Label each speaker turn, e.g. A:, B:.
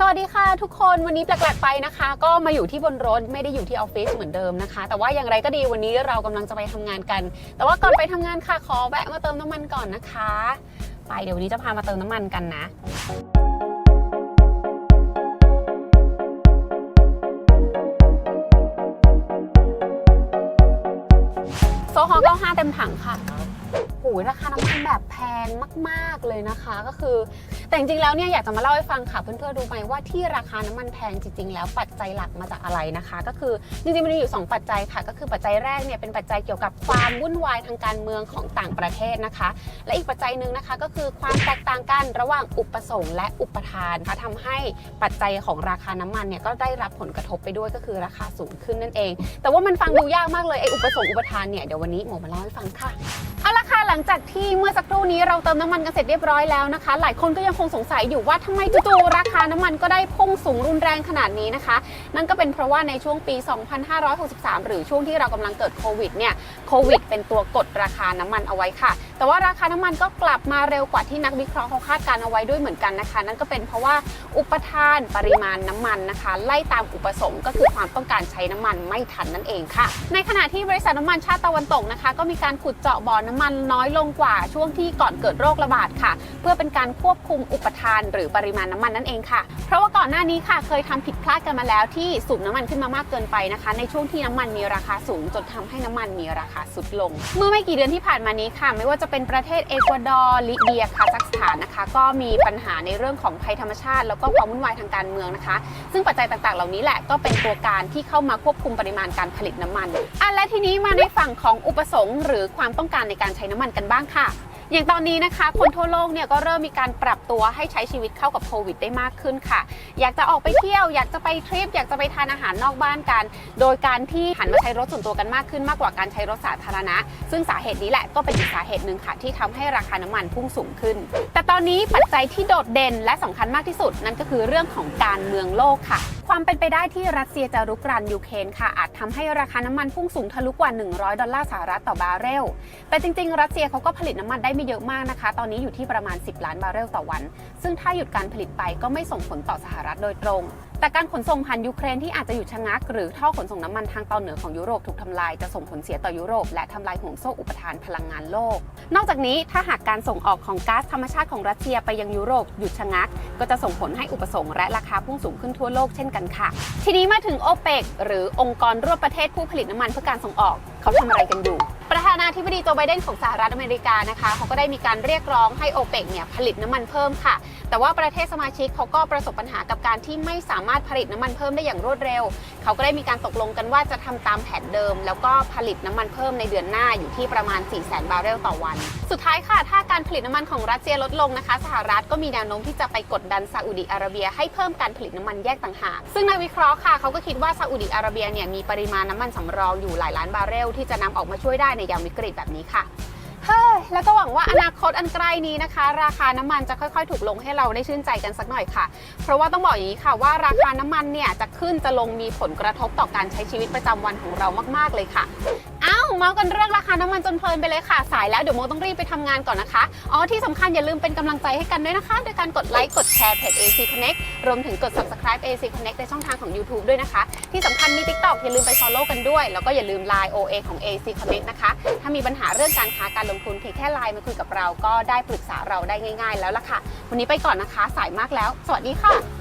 A: สวัสดีค่ะทุกคนวันนี้แปลกๆไปนะคะ ก็มาอยู่ที่บนรถไม่ได้อยู่ที่ออฟฟิศเหมือนเดิมนะคะ แต่ว่าอย่างไรก็ดีวันนี้เรากำลังจะไปทำงานกัน แต่ว่าก่อนไปทำงานค่ะขอแวะมาเติมน้ำมันก่อนนะคะ ไปเดี๋ยววันนี้จะพามาเติมน้ำมันกันนะโซฮอล95เต็มถังค่ะ โอ้ยราคาน้ำมันแบบแพงมาก ๆ เลยนะคะ ก็คือ แต่จริงๆแล้วเนี่ยอยากจะมาเล่าให้ฟังค่ะเพื่อนๆรู้ไหมว่าที่ราคาน้ำมันแพงจริง ๆ แล้วปัจจัยหลักมาจากอะไรนะคะ ก็คือจริงๆมันมีอยู่ 2 ปัจจัยค่ะ ก็คือปัจจัยแรกเนี่ยเป็นปัจจัยเกี่ยวกับความวุ่นวายทางการเมืองของต่างประเทศนะคะ และอีกปัจจัยหนึ่งนะคะ ก็คือความแตกต่างกันระหว่างอุปสงค์และอุปทานค่ะทำให้ปัจจัยของราคาน้ำมันเนี่ยก็ได้รับผลกระทบไปด้วยก็คือราคาสูงขึ้นนั่นเอง แต่ว่ามันฟังดูยากมากเลยไอ้อุปสงค์อุปทานเนี่ยเดี๋ยววันนี้หมอมาเล่าให้ฟังค่ะเละค่ะ หลังจากที่เมื่อสักครู่นี้เราเติมน้ำมันกันเสร็จเรียบร้อยแล้วนะคะ หลายคนก็ยังคงสงสัยอยู่ว่าทำไมจู่ๆราคาน้ำมันก็ได้พุ่งสูงรุนแรงขนาดนี้นะคะ นั่นก็เป็นเพราะว่าในช่วงปี 2563 หรือช่วงที่เรากำลังเกิดโควิดเนี่ยโควิดเป็นตัวกดราคาน้ำมันเอาไว้ค่ะ แต่ว่าราคาน้ำมันก็กลับมาเร็วกว่าที่นักวิเคราะห์เขาคาดการณ์เอาไว้ด้วยเหมือนกันนะคะ นั่นก็เป็นเพราะว่าอุปทานปริมาณน้ำมันนะคะ ไล่ตามอุปสงค์ก็คือความต้องการใช้น้ำมันไม่ทันนั่นเองค่ะ ในขณะที่บริษัทน้ำมันชาติตะวันตกนะคะ ก็มีการขุดเจาะบ่อน้ำมันน้อยลงกว่าช่วงที่ก่อนเกิดโรคระบาดค่ะ เพื่อเป็นการควบคุมอุปทานหรือปริมาณน้ำมันนั่นเองค่ะ เพราะว่าก่อนหน้านี้ค่ะเคยทำผิดพลาดกันมาแล้วที่สูบน้ำมันขึ้นมามากเกินไปนะคะ ในช่วงที่น้ำมันมีราคาสูงจนทำให้น้ำมันมีราคาสุดลง เมื่อไม่กี่เดือนที่ผ่านมานี้ค่ะ ไม่ว่าจะเป็นประเทศเอกวาดอร์ลิเบียคาซัคสถานนะคะ ก็มีปัญหาในเรื่องของภัยธรรมชาติ แล้วก็ความวุ่นวายทางการเมืองนะคะ ซึ่งปัจจัยต่างๆ เหล่านี้แหละก็เป็นตัวการที่เข้ามาควบคุมปริมาณการผลิตน้ำมันอะและทีนี้มาในฝั่งของอุปสงค์หรือความต้องการในการใช้น้ำมันกันบ้างค่ะ อย่างตอนนี้นะคะ คนทั่วโลกเนี่ยก็เริ่มมีการปรับตัวให้ใช้ชีวิตเข้ากับโควิดได้มากขึ้นค่ะ อยากจะออกไปเที่ยว อยากจะไปทริป อยากจะไปทานอาหารนอกบ้านกัน โดยการที่หันมาใช้รถส่วนตัวกันมากขึ้นมากกว่าการใช้รถสาธารณะ ซึ่งสาเหตุนี้แหละก็เป็นอีกสาเหตุหนึ่งค่ะ ที่ทำให้ราคาน้ำมันพุ่งสูงขึ้น แต่ตอนนี้ปัจจัยที่โดดเด่นและสำคัญมากที่สุด นั่นก็คือเรื่องของการเมืองโลกค่ะ ความเป็นไปได้ที่รัสเซียจะรุกรานยูเครนค่ะอาจทำให้ราคาน้ำมันพุ่งสูงทะลุกว่า 100 ดอลลาร์สหรัฐต่อบาร์เรล แต่จริงๆ รัสเซียเขาก็ผลิตน้ำมันได้ไม่เยอะมากนะคะ ตอนนี้อยู่ที่ประมาณ 10 ล้านบาร์เรลต่อวัน ซึ่งถ้าหยุดการผลิตไปก็ไม่ส่งผลต่อสหรัฐโดยตรง แต่การขนส่งผ่านยูเครนที่อาจจะหยุดชะงัก หรือท่อขนส่งน้ำมันทางตอนเหนือของยุโรปถูกทำลายจะส่งผลเสียต่อยุโรป และทำลายห่วงโซ่อุปทานพลังงานโลก นอกจากนี้ถ้าหากการส่งออกของก๊าซธรรมชาติของรัสเซียไปยังยุโรปหยุดชะงัก ก็จะส่งผลให้อุปสงค์และราคาพุ่งสูงขึ้นทั่วโลกเช่นกันค่ะ ทีนี้มาถึงโอเปกหรือองค์กรร่วมประเทศผู้ผลิตน้ำมันเพื่อการส่งออก เขาทำอะไรกันอยู่ ประธานาธิบดีโจไบเดนของสหรัฐอเมริกานะคะเขาก็ได้มีการเรียกร้องให้โอเปกเนี่ยผลิตน้ำมันเพิ่มค่ะ แต่ว่าประเทศสมาชิกเขาก็ประสบปัญหากับการที่ไม่สามารถผลิตน้ำมันเพิ่มได้อย่างรวดเร็ว เขาก็ได้มีการตกลงกันว่าจะทำตามแผนเดิม แล้วก็ผลิตน้ำมันเพิ่มในเดือนหน้าอยู่ที่ประมาณ4 0 0 0 0 0 บาร์เรลต่อวัน สุดท้ายค่ะถ้าการผลิตน้ำมันของรัสเซียลดลงนะคะ สหรัฐก็มีแนวโน้มที่จะไปกดดันซาอุดิอาระเบีย ให้เพิ่มการผลิตน้ำมันแยกต่างหากซึ่งนักวิเคราะห์ค่ะเขาก็คิดว่าซาอุดิอาระเบียเนี่ยมีปริมาณน้ำมันสำรองอยู่หลายล้านบาร์เรลที่จะนำออกมาช่วยได้ในยามวิกฤตแบบนี้ค่ะเฮ้ยแล้วก็หวังว่าอนาคตอันใกล้นี้นะคะ ราคาน้ำมันจะค่อยๆ ถูกลงให้เราได้ชื่นใจกันสักหน่อยค่ะ เพราะว่าต้องบอกอย่างนี้ค่ะว่าราคาน้ำมันเนี่ยจะขึ้นจะลงมีผลกระทบต่อการใช้ชีวิตประจำวันของเรามากๆเลยค่ะ เมาส์กันเรื่องราคาน้ำมันจนเพลินไปเลยค่ะสายแล้วเดี๋ยวโมต้องรีบไปทำงานก่อนนะคะ อ๋อที่สำคัญอย่าลืมเป็นกำลังใจให้กันด้วยนะคะโดยการกดไลค์กดแชร์เพจ AC Connect รวมถึงกด subscribe AC Connect ในช่องทางของ YouTube ด้วยนะคะ ที่สำคัญมี TikTok อย่าลืมไป follow กันด้วย แล้วก็อย่าลืม Line OA ของ AC Connect นะคะ ถ้ามีปัญหาเรื่องการค้าการลงทุนเพียงแค่ไลน์มาคุยกับเราก็ได้ปรึกษาเราได้ง่าย ๆ แล้วล่ะค่ะ วันนี้ไปก่อนนะคะ สายมากแล้ว สวัสดีค่ะ